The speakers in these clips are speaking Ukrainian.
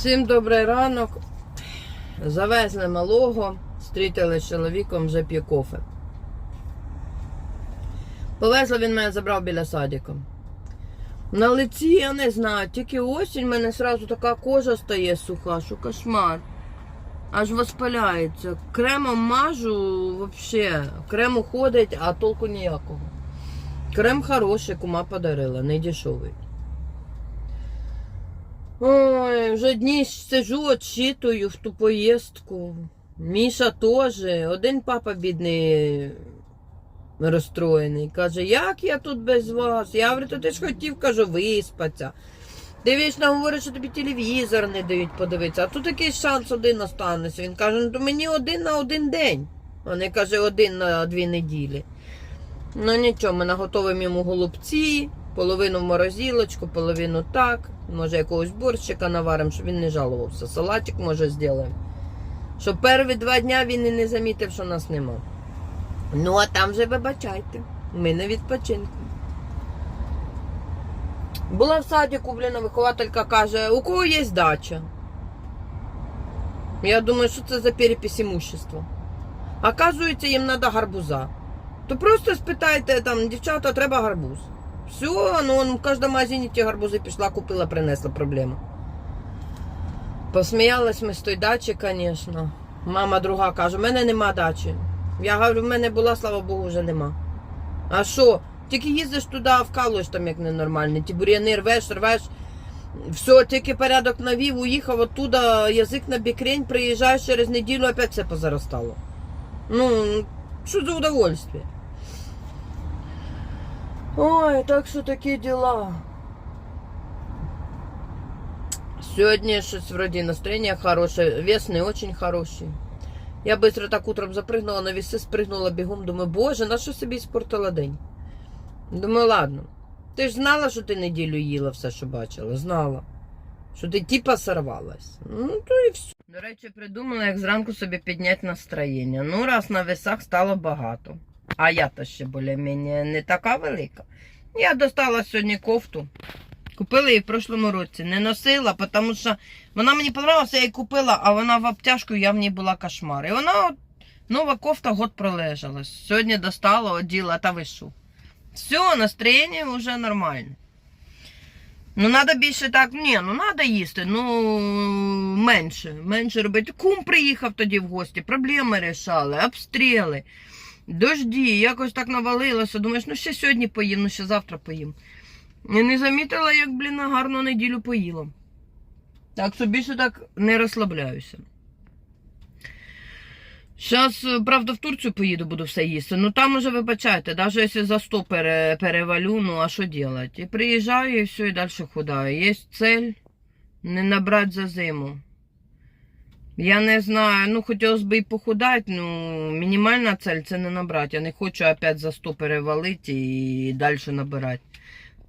Всім добрий ранок. Завезли малого, зустріли з чоловіком, вже п'є кофе. Повезли він мене забрав біля садика. На лиці я не знаю, тільки осінь в мене сразу така кожа стає суха, що кошмар. Аж воспаляється. Кремом мажу вообще. Крем уходить, а толку ніякого. Крем хороший, кума подарила, не дешевий. Ой, вже дні сижу, отчитую в ту поїздку. Міша теж. Один папа бідний розстроєний. Каже, як я тут без вас? Я говорю, то ти ж хотів, кажу, виспатися. Ти говориш, що тобі телевізор не дають подивитися, а тут якийсь шанс один останеться. Він каже, ну то мені один на один день. А не каже, один на дві неділі. Ну нічого, ми наготовимо йому голубці, половину в морозилочку, половину так. Може якогось борщика наваримо, щоб він не жалувався. Салатик може зробимо. Щоб перші два дня він і не замітив, що нас нема. Ну, а там вже вибачайте. Ми на відпочинку. Була в садіку, блін, вихователька каже, у кого є дача? Я думаю, що це за перепись імущества. Оказується, їм треба гарбуза. То просто спитайте там, дівчата, треба гарбуз. Все, ну в кожному магазині ті гарбузи пішла, купила, принесла проблему. Посміялись ми з той дачі, звісно. Мама друга каже, у мене нема дачі. Я говорю, в мене була, слава Богу, вже нема. А що? Тільки їздиш туди, вкалуєш там як ненормальний. Ті бур'яни рвеш, рвеш. Все, тільки порядок навів, уїхав оттуда, язик на бікрень, приїжджаєш через неділю, опять все позаростало. Ну, що за удовольствие? Ой, так що такі діла. Сегодня щось вроде настроение хорошее, вес не очень хороший. Я быстро так утром запрыгнула на весы, спрыгнула бегом, думаю, боже, на що собі спортила день? Думаю, ладно. Ти ж знала, що ти неділю їла все, що бачила? Знала. Що ти типа сорвалась. Ну, то і все. До речі, придумала, як зранку собі підняти настроєння. Ну, раз на весах стало багато. А я то ще більш-менш не така велика. Я достала сьогодні кофту. Купила її в прошлому році. Не носила, тому що вона мені подобалася, я її купила, а вона в обтяжку, я в ній була кошмар. І вона от, нова кофта год пролежала. Сьогодні достала, оділа та вишу. Все, настроєння вже нормальне. Ну, треба більше так, ні, ну треба їсти, ну менше, менше робити. Кум приїхав тоді в гості, проблеми рішали, обстріли, дожді, якось так навалилося. Думаєш, ну ще сьогодні поїм, ну ще завтра поїм. І не замітила, як, блін, гарну неділю поїла. Так що більше так не розслабляюся. Зараз, правда, в Турцію поїду, буду все їсти. Ну там уже вибачайте, навіть якщо за 100 пере, перевалю, ну а що робити? І приїжджаю і все, і далі худаю. Є цель не набрати за зиму. Я не знаю, ну хотілося б і похудати, ну мінімальна цель це не набрати. Я не хочу опять за 100 перевалити і далі набирати.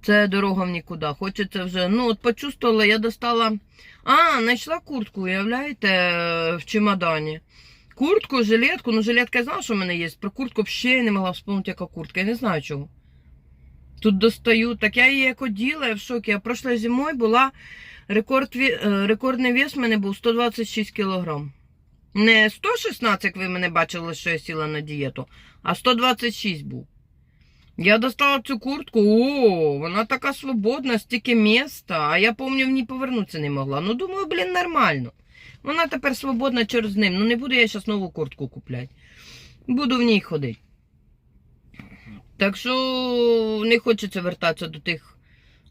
Це дорога в нікуди. Хочеться вже. Ну, от почувствувала, я достала. А, знайшла куртку, уявляєте, в чемодані. Куртку, жилетку. Ну, жилетка я знала, що в мене є. Про куртку взагалі не могла вспомнити, яка куртка. Я не знаю чого. Тут достаю. Так я її як оділа, я в шокі. Я прошлою зимою була рекорд, е, рекордний вес в мене був 126 кілограм. Не 116, як ви мене бачили, що я сіла на дієту, а 126 був. Я достала цю куртку, о, вона така свободна, стільки міста, а я пам'ятаю, в ній повернутися не могла. Ну, думаю, блін, нормально. Вона тепер свободна через ним. Ну не буду я зараз нову куртку купляти. Буду в ній ходити. Так що не хочеться вертатися до тих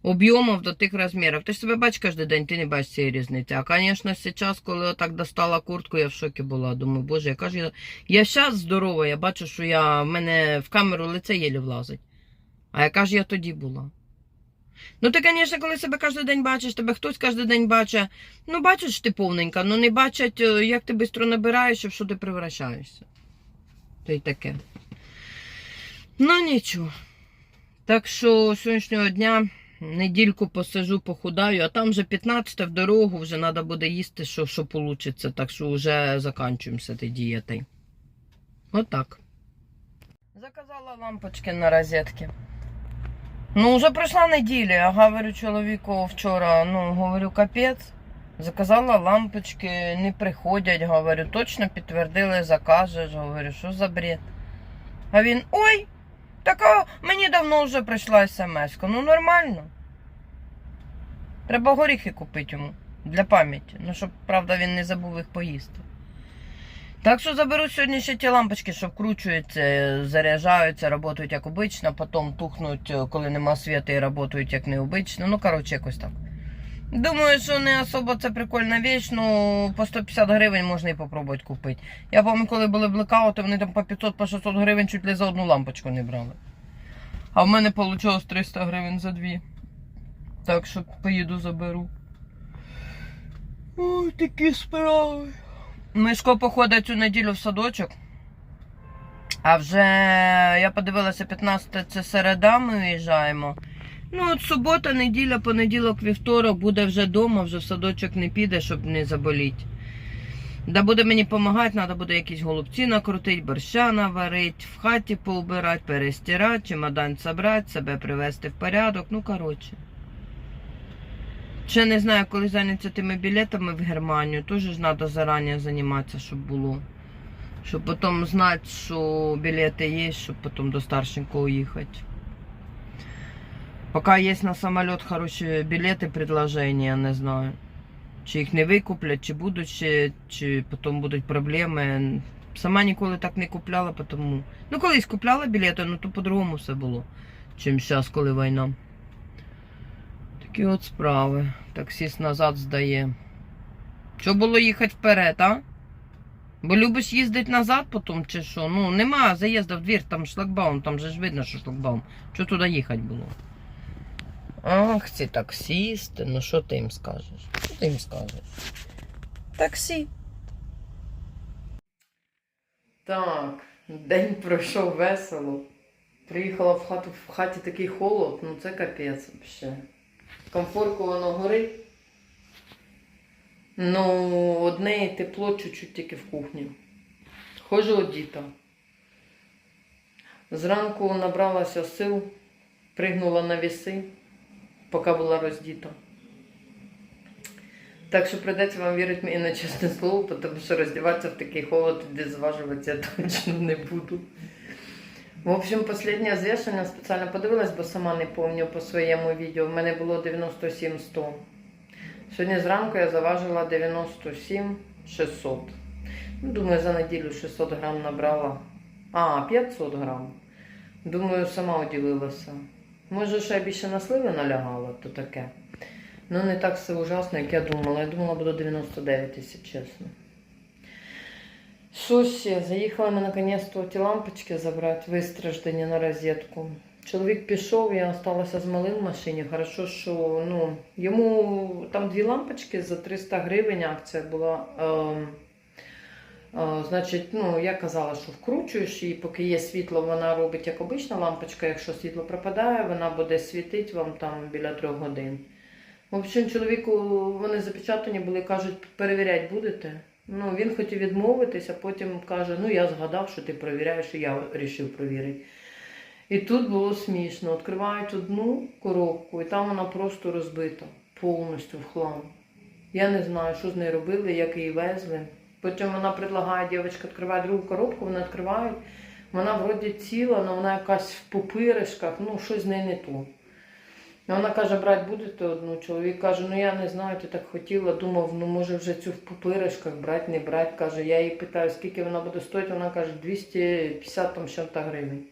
об'ємів, до тих розмірів. Ти ж себе бачиш кожен день, ти не бачиш цієї різниці. А, звісно, зараз, коли отак достала куртку, я в шокі була. Думаю, боже, яка ж я. Я зараз здорова, я бачу, що я в мене в камеру лице єлі влазить. А яка ж я тоді була? Ну, ти, звісно, коли себе кожен день бачиш, тебе хтось кожен день бачить. Ну, бачиш, ти повненька, ну не бачать, е, як ти швидко набираєш і в що ти превращаєшся. То й таке. Ну, нічого. Так що сьогоднішнього дня недільку посижу, похудаю, а там вже 15 в дорогу, вже треба буде їсти, що, що вийде. Так що вже закінчуємося цією дієтою. Отак. Заказала лампочки на розетки. Ну, вже пройшла неділя, я говорю чоловіку вчора, ну, говорю, капець. Заказала лампочки, не приходять, говорю, точно підтвердили, закажеш, говорю, що за бред. А він, ой, така мені давно вже прийшла смс. -ка. Ну нормально. Треба горіхи купити йому для пам'яті. Ну, щоб, правда, він не забув їх поїсти. Так що заберу сьогодні ще ті лампочки, що вкручуються, заряджаються, працюють як обично, потім тухнуть, коли нема світу, і працюють як необично. Ну, коротше, якось так. Думаю, що не особо це прикольна віч, ну по 150 гривень можна і попробувати купити. Я пам'ятаю, коли були блекаути, вони там по 500 по 600 гривень чуть ли за одну лампочку не брали. А в мене вийшло 300 гривень за дві. Так що поїду заберу. Ой, такі справи. Мишко походить цю неділю в садочок. А вже я подивилася 15 це середа, ми виїжджаємо. Ну, от субота, неділя, понеділок, вівторок буде вже вдома, вже в садочок не піде, щоб не заболіти. Да буде мені допомагати, треба буде якісь голубці накрутити, борща наварити, в хаті поубирати, перестирати, чемодан собрати, себе привести в порядок. Ну, коротше. Ще не знаю, коли зайняться тими білетами в Германію. Теж ж треба зарані займатися, щоб було. Щоб потім знати, що білети є, щоб потім до старшенького їхати. Пока есть на самолет хорошие билеты, предложения, не знаю. Чи їх не викуплять, чи будуть ще, чи потім будуть проблеми. Сама ніколи так не купляла, тому. Ну, колись купляла білети, ну то по-другому все було, чим зараз, коли війна. Такі от справи. Таксіст назад здає. Що було їхати вперед, а? Бо любиш їздити назад потім, чи що? Ну, нема заїзду в двір, там шлагбаум, там же ж видно, що шлагбаум. Що туди їхати було? Ах, ці таксісти, ну що ти їм скажеш? Що ти їм скажеш? Таксі. Так, день пройшов весело. Приїхала в хату, в хаті такий холод, ну це капець взагалі. Комфорку воно горить. Ну, одне і тепло чуть-чуть тільки в кухні. Ходжу одіта. Зранку набралася сил, пригнула на віси поки була роздіта. Так що прийдеться вам вірити мені на чесне слово, тому що роздіватися в такий холод і зважуватися точно не буду. В общем, останнє звішення спеціально подивилась, бо сама не пам'ятаю по своєму відео. В мене було 97-100. Сьогодні зранку я заважила 97 600. Ну, думаю, за неділю 600 грам набрала. А, 500 грам. Думаю, сама уділилася. Може, ще більше на сливи налягала, то таке. Ну, не так все ужасно, як я думала. Я думала, буде 99, якщо чесно. Ще? Заїхала ми наконец-то ті лампочки забрати, вистраждені на розетку. Чоловік пішов, я залишилася з малим в машині. Хорошо, що ну, йому там дві лампочки за 300 гривень акція була. Е, Значить, ну, я казала, що вкручуєш і поки є світло, вона робить як обична лампочка. Якщо світло пропадає, вона буде світити вам там біля трьох годин. В общем, чоловіку вони запечатані були, кажуть, перевіряти будете. Ну, він хотів відмовитися, потім каже, ну я згадав, що ти перевіряєш, і я вирішив перевірити. І тут було смішно. Відкривають одну коробку, і там вона просто розбита, повністю в хлам. Я не знаю, що з нею робили, як її везли. Потім вона предлагає, дівчинка відкриває другу коробку, вона відкриває. Вона вроді ціла, але вона якась в пупиришках, ну щось з нею не то. І вона каже, брати будете одну. Чоловік каже, ну я не знаю, ти так хотіла. Думав, ну може вже цю в пупиришках брати, не брати. Каже, я її питаю, скільки вона буде стоїти. Вона каже, 250 там чим гривень.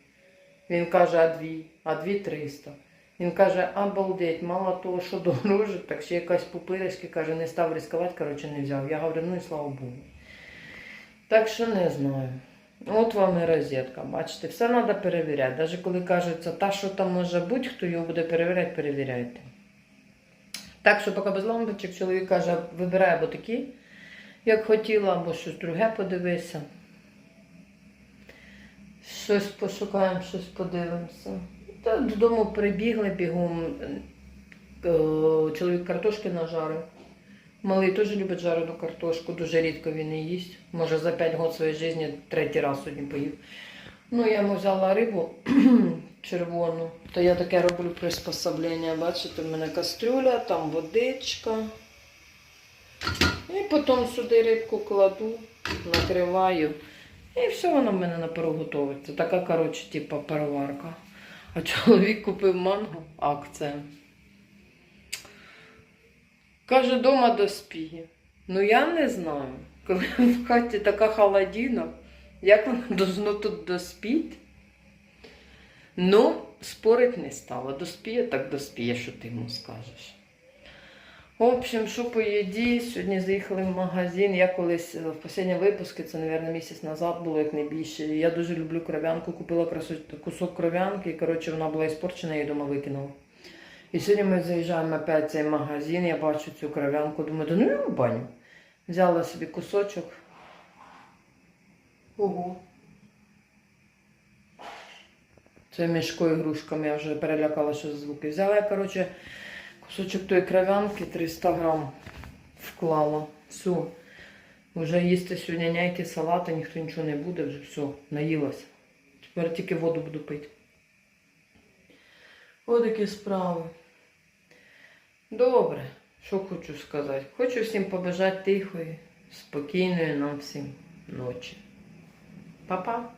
Він каже, а дві, а дві 300. Він каже, обалдеть, мало того, що дороже, так ще якась пупиришки, каже, не став ризикувати, коротше, не взяв. Я говорю, ну і слава Богу. Так що не знаю. От вам і розетка. Бачите, все треба перевіряти. Навіть коли кажеться, та що там може бути, хто його буде перевіряти, перевіряйте. Так що поки без лампочок чоловік каже, вибирай або такі, як хотіла, або щось друге подивися. Щось пошукаємо, щось подивимося. Та додому прибігли бігом. Е, Чоловік картошки нажарив. Малий теж любить жарену картошку, дуже рідко він її їсть. Може за 5 років своєї життя третій раз сьогодні поїв. Ну, я йому взяла рибу червону, то я таке роблю приспособлення. Бачите, в мене кастрюля, там водичка. І потім сюди рибку кладу, накриваю. І все воно в мене на пару готовиться. Така, коротше, типа пароварка. А чоловік купив манго, акція. Каже, дома доспіє. Ну я не знаю. Коли в хаті така холодина, як воно должно тут доспіти? Ну, спорить не стало. Доспіє, так доспіє, що ти йому скажеш. В общем, що по їді, сьогодні заїхали в магазин. Я колись е, в останній випуску, це, мабуть, місяць назад було як не більше. Я дуже люблю кров'янку, купила кусок кров'янки, і коротше, вона була іспорчена, я її вдома викинула. І сьогодні ми заїжджаємо опять в цей магазин, я бачу цю кров'янку, думаю, да ну я в баню. Взяла собі кусочок. Ого. Це мішко ігрушками, я вже перелякала, що за звуки. Взяла я, коротше, кусочок тої кров'янки, 300 грам вклала. Все. Вже їсти сьогодні ніякі салати, ніхто нічого не буде, вже все, наїлася. Тепер тільки воду буду пити. Ось такі справи. Добре, що хочу сказати. Хочу всім побажати тихої, спокійної нам всім ночі. Па-па!